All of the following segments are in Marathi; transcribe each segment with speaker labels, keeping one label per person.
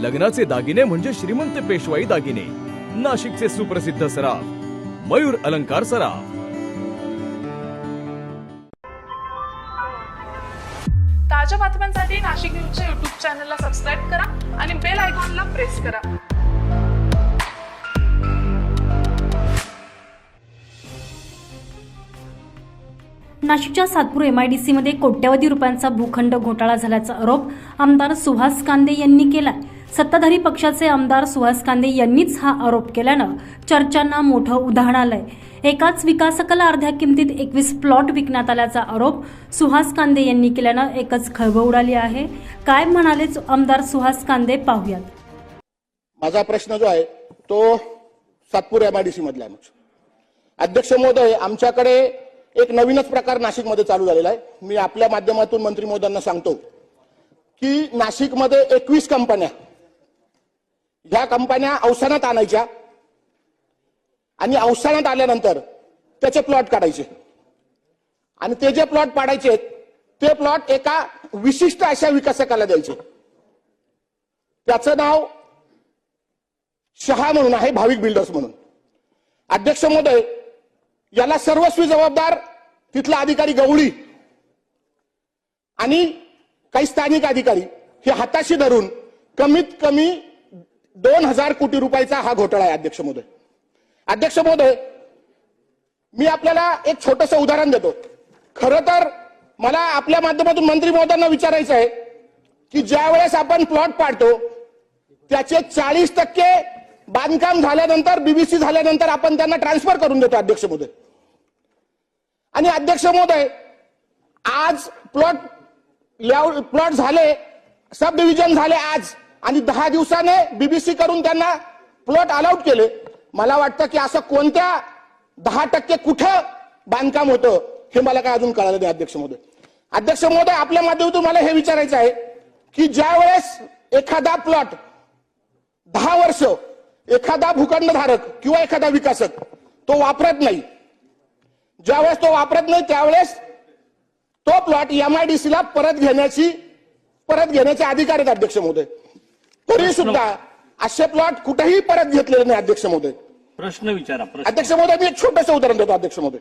Speaker 1: लग्नाचे दागिने म्हणजे श्रीमंत पेशवाई दागिने. नाशिकचे सुप्रसिद्ध सराफ मयूर अलंकार सराफ.
Speaker 2: ताज्या बातम्यांसाठी नाशिक न्यूजच्या युट्यूब चॅनलला सबस्क्राईब करा आणि बेल आयकॉनला प्रेस करा.
Speaker 3: नाशिकच्या सातपूर एमआयडीसीमध्ये कोट्यवधी रुपयांचा भूखंड घोटाळा झाल्याचा आरोप आमदार सुहास कांदे यांनी केला सत्ताधारी पक्षाचे आमदार सुहास कांदे यांनीच हा आरोप केल्यानं चर्चांना मोठं उदाहरण आलंय. एकाच विकासकाला अर्ध्या किमतीत एकवीस प्लॉट विकण्यात आल्याचा आरोप सुहास कांदे यांनी केल्यानं एकच खळबळ उडाली आहे. काय म्हणालेच आमदार सुहास कांदे पाहूयात.
Speaker 4: माझा प्रश्न जो आहे तो सातपूर एमआयडीसी मधला आहे अध्यक्ष महोदय आमच्याकडे एक नवीनच प्रकार नाशिकमध्ये चालू झालेला आहे. मी आपल्या माध्यमातून मंत्री महोदयांना सांगतो की नाशिकमध्ये एकवीस कंपन्या ह्या कंपन्या अवसानात आणायच्या. आणि अवसानात आल्यानंतर त्याचे प्लॉट काढायचे. आणि ते जे प्लॉट पाडायचे ते प्लॉट एका विशिष्ट अशा विकासकाला द्यायचे. त्याचं नाव शहा म्हणून आहे भाविक बिल्डर्स म्हणून. अध्यक्ष महोदय याला सर्वस्वी जबाबदार तिथला अधिकारी गवळी आणि काही स्थानिक अधिकारी हे हाताशी धरून कमीत कमी दोन हजार कोटी रुपयाचा हा घोटाळा आहे अध्यक्ष महोदय. अध्यक्ष महोदय मी आपल्याला एक छोटस उदाहरण देतो. खर तर मला आपल्या माध्यमातून मंत्री महोदयांना विचारायचं आहे की ज्या वेळेस आपण प्लॉट पाडतो त्याचे चाळीस टक्के बांधकाम झाल्यानंतर बीबीसी झाल्यानंतर आपण त्यांना ट्रान्सफर करून देतो अध्यक्ष महोदय. आणि अध्यक्ष महोदय आज प्लॉट प्लॉट झाले सब डिव्हिजन झाले आज. आणि दहा दिवसाने बीबीसी करून त्यांना प्लॉट अलाउट केले. मला वाटतं की असं कोणत्या दहा टक्के कुठं बांधकाम होतं हे मला काय अजून कळालं नाही अध्यक्ष महोदय. अध्यक्ष महोदय आपल्या माध्यमातून मला हे विचारायचं आहे की ज्या वेळेस एखादा प्लॉट दहा वर्ष एखादा भूखंडधारक किंवा एखादा विकासक तो वापरत नाही ज्यावेळेस तो वापरत नाही त्यावेळेस तो प्लॉट एमआयडीसी ला परत घेण्याची परत घेण्याचे अधिकार आहेत अध्यक्ष महोदय. तरी सुद्धा असे प्लॉट कुठेही परत घेतलेले नाही अध्यक्ष महोदय.
Speaker 5: प्रश्न विचारा
Speaker 4: अध्यक्ष महोदय मी एक छोटस उदाहरण देतो अध्यक्ष महोदय.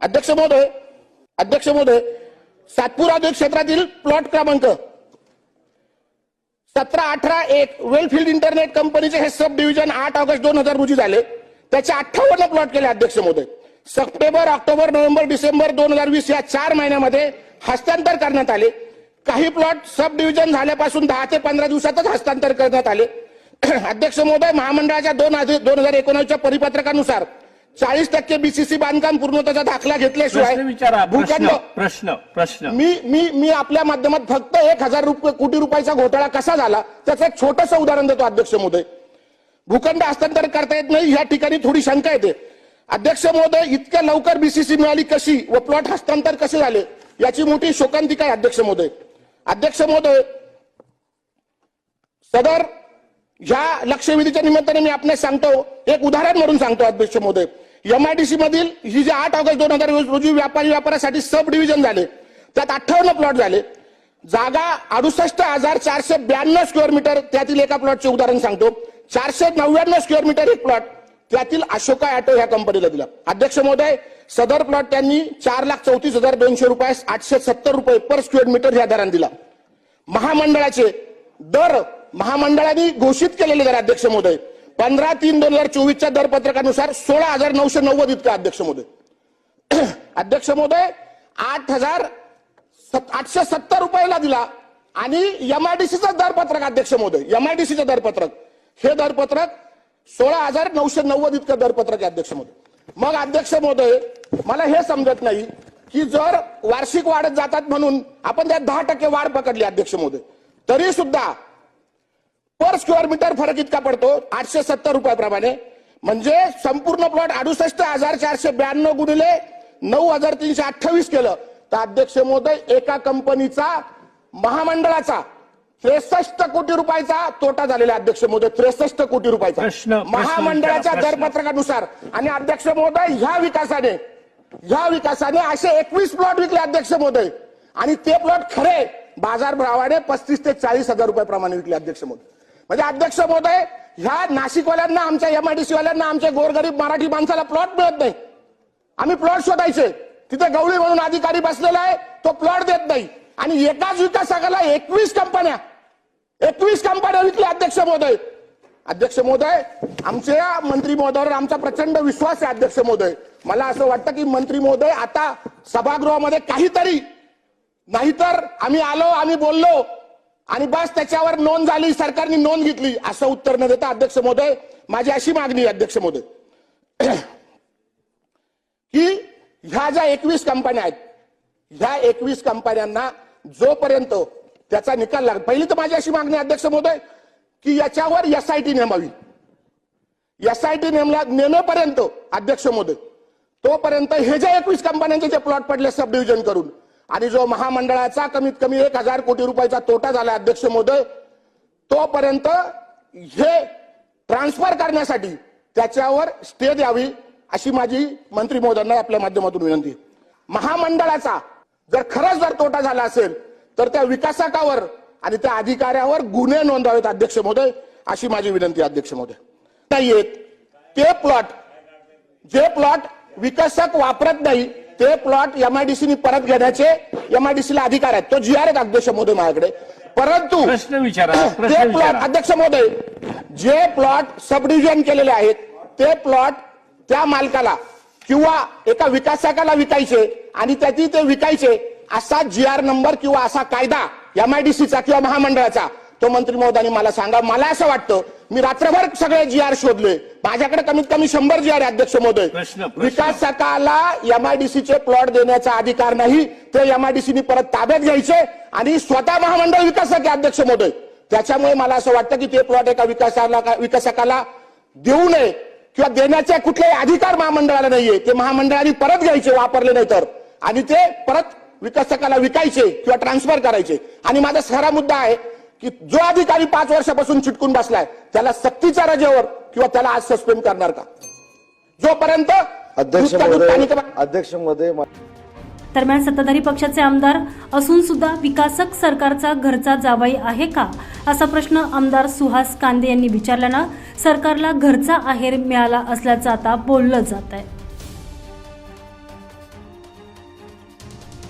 Speaker 4: अध्यक्ष महोदय अध्यक्ष महोदय सातपूर औद्योगिक क्षेत्रातील प्लॉट क्रमांक सतरा अठरा एक वेलफिल्ड इंटरनेट कंपनीचे हे सब डिव्हिजन आठ ऑगस्ट दोन हजार रोजी झाले. त्याचे अठ्ठावन्न प्लॉट केले अध्यक्ष महोदय. सप्टेंबर ऑक्टोबर नोव्हेंबर डिसेंबर दोन हजार वीस या चार महिन्यामध्ये हस्तांतर करण्यात आले. काही प्लॉट सब डिव्हिजन झाल्यापासून दहा ते पंधरा दिवसातच हस्तांतर करण्यात आले. अध्यक्ष महोदय महामंडळाच्या दोन दोन हजार एकोणीसच्या परिपत्रकानुसार चाळीस टक्के बीसीसी बांधकाम पूर्णत्वाचा दाखला घेतल्याशिवाय
Speaker 5: प्रश्न विचारा प्रश्न
Speaker 4: भूखंड
Speaker 5: प्रश्न प्रश्न.
Speaker 4: मी मी मी आपल्या माध्यमात फक्त एक हजार रुपये कोटी रुपयाचा घोटाळा कसा झाला त्याचं एक छोटस उदाहरण देतो अध्यक्ष महोदय. भूखंड हस्तांतर करता येत नाही या ठिकाणी थोडी शंका येते. अध्यक्ष महोदय इतक्या लवकर बीसीसी मिळाली कशी व प्लॉट हस्तांतर कसे झाले याची मोठी शोकांतिका आहे अध्यक्ष महोदय. अध्यक्ष महोदय सदर ह्या लक्षवेधीच्या निमित्ताने मी आपल्याला सांगतो एक उदाहरण म्हणून सांगतो अध्यक्ष महोदय. एमआयडीसी मधील ही जे आठ ऑगस्ट दोन हजार रोजी व्यापारी व्यापारासाठी सब डिव्हिजन झाले त्यात अठ्ठावन्न प्लॉट झाले. जागा अडुसष्ट हजार चारशे ब्याण्णव स्क्वेअर मीटर त्यातील एका प्लॉटचे उदाहरण सांगतो. चारशे नव्याण्णव स्क्वेअर मीटर एक प्लॉट त्यातील अशोका ॲटो ह्या कंपनीला दिला. अध्यक्ष महोदय सदर प्लॉट त्यांनी चार लाख चौतीस हजार दोनशे रुपयास आठशे सत्तर रुपये पर स्क्वेअर मीटर ह्या दराने दिला. महामंडळाचे दर महामंडळाने घोषित केलेले दर अध्यक्ष महोदय. पंधरा तीन दोन हजार चोवीसच्या दर पत्रकानुसार सोळा हजार नऊशे नव्वद इतका अध्यक्ष महोदय. अध्यक्ष महोदय आठ हजार आठशे सत्तर रुपयाला दिला आणि एमआयडीसीचं दरपत्रक अध्यक्ष महोदय. एमआयडीसीचं दरपत्रक हे दरपत्रक सोळा हजार नऊशे नव्वद इतकं दरपत्रक आहे अध्यक्ष महोदय. मग अध्यक्ष महोदय मला हे समजत नाही की जर वार्षिक वाढत जातात म्हणून आपण त्यात दहा टक्के वाढ पकडली अध्यक्ष महोदय तरी सुद्धा पर स्क्वेअर मीटर फरक इतका पडतो आठशे सत्तर रुपयाप्रमाणे. म्हणजे संपूर्ण प्लॉट अडुसष्ट हजार चारशे ब्याण्णव गुणिले नऊ हजार तीनशे अठ्ठावीस केलं. तर अध्यक्ष महोदय एका कंपनीचा महामंडळाचा त्रेसष्ट कोटी रुपयाचा तोटा झालेला अध्यक्ष महोदय. त्रेसष्ट कोटी रुपयाचा.
Speaker 5: प्रश्न
Speaker 4: महामंडळाच्या
Speaker 5: विचारा, प्रश्न.
Speaker 4: दरपत्रकानुसार आणि अध्यक्ष महोदय ह्या विकासाने ह्या विकासाने असे एकवीस प्लॉट विकले अध्यक्ष महोदय. आणि ते प्लॉट खरे बाजार भावाने पस्तीस ते चाळीस हजार रुपये प्रमाणे विकले अध्यक्ष महोदय. म्हणजे अध्यक्ष महोदय ह्या नाशिकवाल्यांना आमच्या एमआयडीसी वाल्यांना आमच्या गोरगरीब मराठी माणसाला प्लॉट मिळत नाही. आम्ही प्लॉट शोधायचे. तिथे गवळी म्हणून अधिकारी बसलेला आहे तो प्लॉट देत नाही. आणि एकाच विकासकाला एकवीस कंपन्या एकवीस कंपन्या विकल्या अध्यक्ष महोदय. अध्यक्ष महोदय आमच्या मंत्री महोदयावर आमचा प्रचंड विश्वास आहे अध्यक्ष महोदय. मला असं वाटतं की मंत्री महोदय आता सभागृहामध्ये काहीतरी नाहीतर आम्ही आलो आम्ही बोललो आणि बस त्याच्यावर नोंद झाली सरकारने नोंद घेतली असं उत्तर न देता अध्यक्ष महोदय माझी अशी मागणी अध्यक्ष महोदय. की ह्या ज्या एकवीस कंपन्या आहेत ह्या एकवीस कंपन्यांना जोपर्यंत त्याचा निकाल लाग पहिली तर माझी अशी मागणी अध्यक्ष महोदय की याच्यावर एसआयटी नेमावी. एसआयटी नेमला नेमेपर्यंत अध्यक्ष महोदय तोपर्यंत हे जे एकवीस कंपन्यांचे जे प्लॉट पडले सब डिव्हिजन करून आणि जो महामंडळाचा कमीत कमी एक हजार कोटी रुपयाचा तोटा झाला अध्यक्ष महोदय तोपर्यंत हे ट्रान्सफर करण्यासाठी त्याच्यावर स्टे द्यावी अशी माझी मंत्री महोदयांना आपल्या माध्यमातून विनंती महामंडळाचा जर खरंच जर तोटा झाला असेल तर त्या विकासकावर आणि त्या अधिकाऱ्यावर गुन्हे नोंदवावेत अध्यक्ष महोदय अशी माझी विनंती अध्यक्ष महोदय. नाहीयेत ते प्लॉट जे प्लॉट विकसक वापरत नाही ते प्लॉट एमआयडीसीनी परत घेण्याचे एमआयडीसीला अधिकार आहेत. तो जी आर अध्यक्ष महोदय माझ्याकडे. परंतु
Speaker 5: प्रश्न विचारा
Speaker 4: ते प्लॉट अध्यक्ष महोदय जे प्लॉट सब डिव्हिजन केलेले आहेत ते प्लॉट त्या मालकाला किंवा एका विकासकाला विकायचे आणि त्याची ते विकायचे असा जी आर नंबर किंवा असा कायदा एमआयडीसीचा किंवा महामंडळाचा तो मंत्री महोदयांनी मला सांगा. मला असं वाटतं मी रात्रभर सगळे जी आर शोधले. माझ्याकडे कमीत कमी शंभर जी आर अध्यक्ष महोदय. विकासकाला एमआयडीसीचे प्लॉट देण्याचा अधिकार नाही. ते एमआयडीसीनी परत ताब्यात घ्यायचे आणि स्वतः महामंडळ विकासक अध्यक्ष महोदय. त्याच्यामुळे मला असं वाटतं की ते प्लॉट एका विकासाला विकासकाला देऊ नये किंवा देण्याचे कुठलेही अधिकार महामंडळाला नाहीये. ते महामंडळाने परत घ्यायचे वापरले नाही तर. आणि ते परत विकासकाला विकायचे किंवा ट्रान्सफर करायचे. आणि माझा खरा मुद्दा आहे की जो अधिकारी पाच वर्षापासून चिटकून बसलाय त्याला सक्तीच्या रजेवर किंवा त्याला आज सस्पेंड करणार का? जोपर्यंत
Speaker 6: अध्यक्ष
Speaker 3: दरम्यान सत्ताधारी पक्षाचे आमदार असून सुद्धा विकासक सरकारचा घरचा जावाई आहे का? असा प्रश्न आमदार सुहास कांदे यांनी विचारल्यानं सरकारला घरचा आहेर मिळाला असल्याचं आता बोललं जात आहे